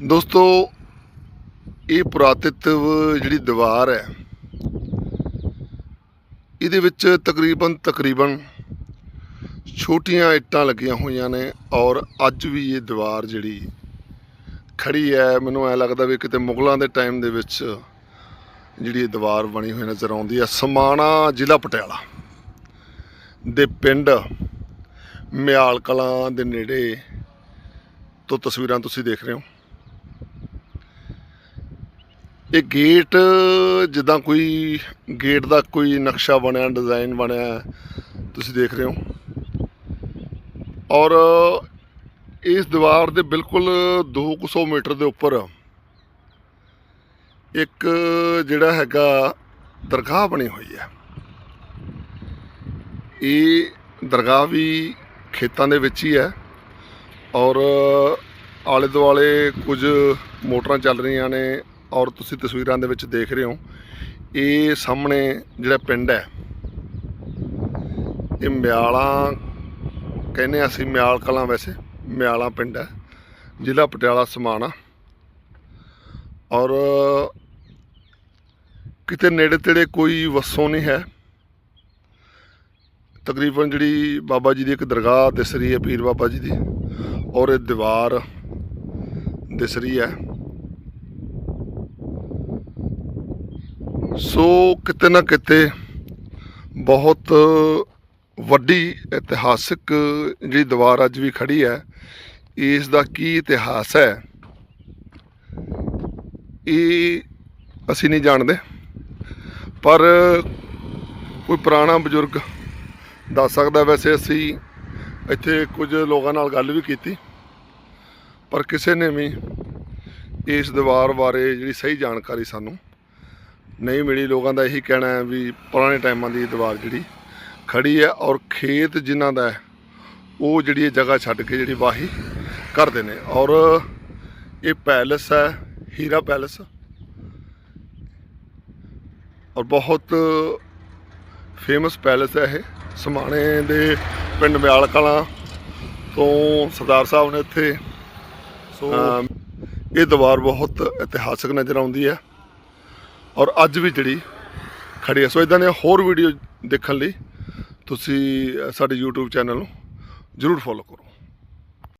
ਦੋਸਤੋ, ਇਹ ਪੁਰਾਤਿਤਵ ਜਿਹੜੀ ਦੀਵਾਰ ਹੈ, ਇਹਦੇ ਵਿੱਚ ਤਕਰੀਬਨ ਤਕਰੀਬਨ ਛੋਟੀਆਂ ਇੱਟਾਂ ਲੱਗੀਆਂ ਹੋਈਆਂ ਨੇ ਔਰ ਅੱਜ ਵੀ ਇਹ ਦੀਵਾਰ ਜਿਹੜੀ ਖੜੀ ਹੈ, ਮੈਨੂੰ ਐ ਲੱਗਦਾ ਵੀ ਕਿਤੇ ਮੁਗਲਾਂ ਦੇ ਟਾਈਮ ਦੇ ਵਿੱਚ ਜਿਹੜੀ ਇਹ ਦੀਵਾਰ ਬਣੀ ਹੋਈ ਨਜ਼ਰ ਆਉਂਦੀ ਹੈ, ਸਮਾਣਾ ਜ਼ਿਲ੍ਹਾ ਪਟਿਆਲਾ ਦੇ ਪਿੰਡ ਮਿਆਲ ਕਲਾਂ ਦੇ ਨੇੜੇ ਤੋਂ ਤਸਵੀਰਾਂ ਤੁਸੀਂ ਦੇਖ ਰਹੇ ਹੋ। ਇਹ ਗੇਟ ਜਿੱਦਾਂ ਕੋਈ ਗੇਟ ਦਾ ਕੋਈ ਨਕਸ਼ਾ ਬਣਿਆ ਡਿਜ਼ਾਈਨ ਬਣਿਆ, ਤੁਸੀਂ ਦੇਖ ਰਹੇ ਹੋ। ਔਰ ਇਸ ਦੀਵਾਰ ਦੇ ਬਿਲਕੁਲ 200 ਮੀਟਰ ਦੇ ਉੱਪਰ ਇੱਕ ਜਿਹੜਾ ਹੈਗਾ ਦਰਗਾਹ ਬਣੀ ਹੋਈ ਹੈ। ਇਹ ਦਰਗਾਹ ਵੀ ਖੇਤਾਂ ਦੇ ਵਿੱਚ ਹੀ ਹੈ ਔਰ ਆਲੇ ਦੁਆਲੇ ਕੁਝ ਮੋਟਰਾਂ ਚੱਲ ਰਹੀਆਂ ਨੇ ਔਰ ਤੁਸੀਂ ਤਸਵੀਰਾਂ ਦੇ ਵਿੱਚ ਦੇਖ ਰਹੇ ਹੋ, ਇਹ ਸਾਹਮਣੇ ਜਿਹੜਾ ਪਿੰਡ ਹੈ, ਇਹ ਮਿਆਲਾਂ ਕਹਿੰਦੇ ਹਾਂ ਅਸੀਂ ਮਿਆਲ ਕਲਾਂ ਵੈਸੇ, ਮਿਆਲਾ ਪਿੰਡ ਹੈ, ਜ਼ਿਲ੍ਹਾ ਪਟਿਆਲਾ ਸਮਾਣਾ। ਔਰ ਕਿਤੇ ਨੇੜੇ ਤੇੜੇ ਕੋਈ ਵਸੋਂ ਨਹੀਂ ਹੈ। ਤਕਰੀਬਨ ਜਿਹੜੀ ਬਾਬਾ ਜੀ ਦੀ ਇੱਕ ਦਰਗਾਹ ਦਿਸ ਰਹੀ ਹੈ, ਪੀਰ ਬਾਬਾ ਜੀ ਦੀ, ਔਰ ਇਹ ਦੀਵਾਰ ਦਿਸ ਰਹੀ ਹੈ। ਸੋ ਕਿਤੇ ਨਾ ਕਿਤੇ ਬਹੁਤ ਵੱਡੀ ਇਤਿਹਾਸਿਕ ਜਿਹੜੀ ਦੀਵਾਰ ਅੱਜ ਵੀ ਖੜੀ ਹੈ ਇਸ ਦਾ ਕੀ ਇਤਿਹਾਸ ਹੈ? ਇਹ ਅਸੀਂ ਨਹੀਂ ਜਾਣਦੇ, ਪਰ ਕੋਈ ਪੁਰਾਣਾ ਬਜ਼ੁਰਗ ਦੱਸ ਸਕਦਾ ਵੈਸੇ ਅਸੀਂ ਇੱਥੇ ਕੁਝ ਲੋਕਾਂ ਨਾਲ ਗੱਲ ਵੀ ਕੀਤੀ, ਪਰ ਕਿਸੇ ਨੇ ਵੀ ਇਸ ਦੀਵਾਰ ਬਾਰੇ ਜਿਹੜੀ ਸਹੀ ਜਾਣਕਾਰੀ ਸਾਨੂੰ ਨਹੀਂ ਮਿਲੀ ਲੋਕਾਂ ਦਾ ਇਹੀ ਕਹਿਣਾ ਹੈ ਵੀ ਪੁਰਾਣੇ ਟਾਈਮਾਂ ਦੀ ਦੀਵਾਰ ਜਿਹੜੀ ਖੜੀ ਹੈ ਔਰ ਖੇਤ ਜਿਨ੍ਹਾਂ ਦਾ ਉਹ ਜਿਹੜੀ ਇਹ ਜਗ੍ਹਾ ਛੱਡ ਕੇ ਜਿਹੜੀ ਵਾਹੀ ਕਰਦੇ ਨੇ। ਔਰ ਇਹ ਪੈਲਸ ਹੈ ਹੀਰਾ ਪੈਲਸ। ਔਰ ਬਹੁਤ ਫੇਮਸ ਪੈਲਸ ਹੈ ਇਹ। ਸਮਾਣੇ ਦੇ ਪਿੰਡ ਮਿਆਲ ਕਲਾਂ ਤੋਂ ਸਰਦਾਰ ਸਾਹਿਬ ਨੇ ਇੱਥੇ ਸੋ ਇਹ ਦੀਵਾਰ ਬਹੁਤ ਇਤਿਹਾਸਕ ਨਜ਼ਰ ਆਉਂਦੀ ਹੈ। ਔਰ ਅੱਜ ਵੀ ਜਿਹੜੀ ਖੜੀ ਹੈ, ਸੋ ਇਦਾਂ ਦੀਆਂ ਹੋਰ ਵੀਡੀਓ ਦੇਖਣ ਲਈ ਤੁਸੀਂ ਸਾਡੇ YouTube ਚੈਨਲ ਨੂੰ ਜਰੂਰ ਫੋਲੋ ਕਰੋ।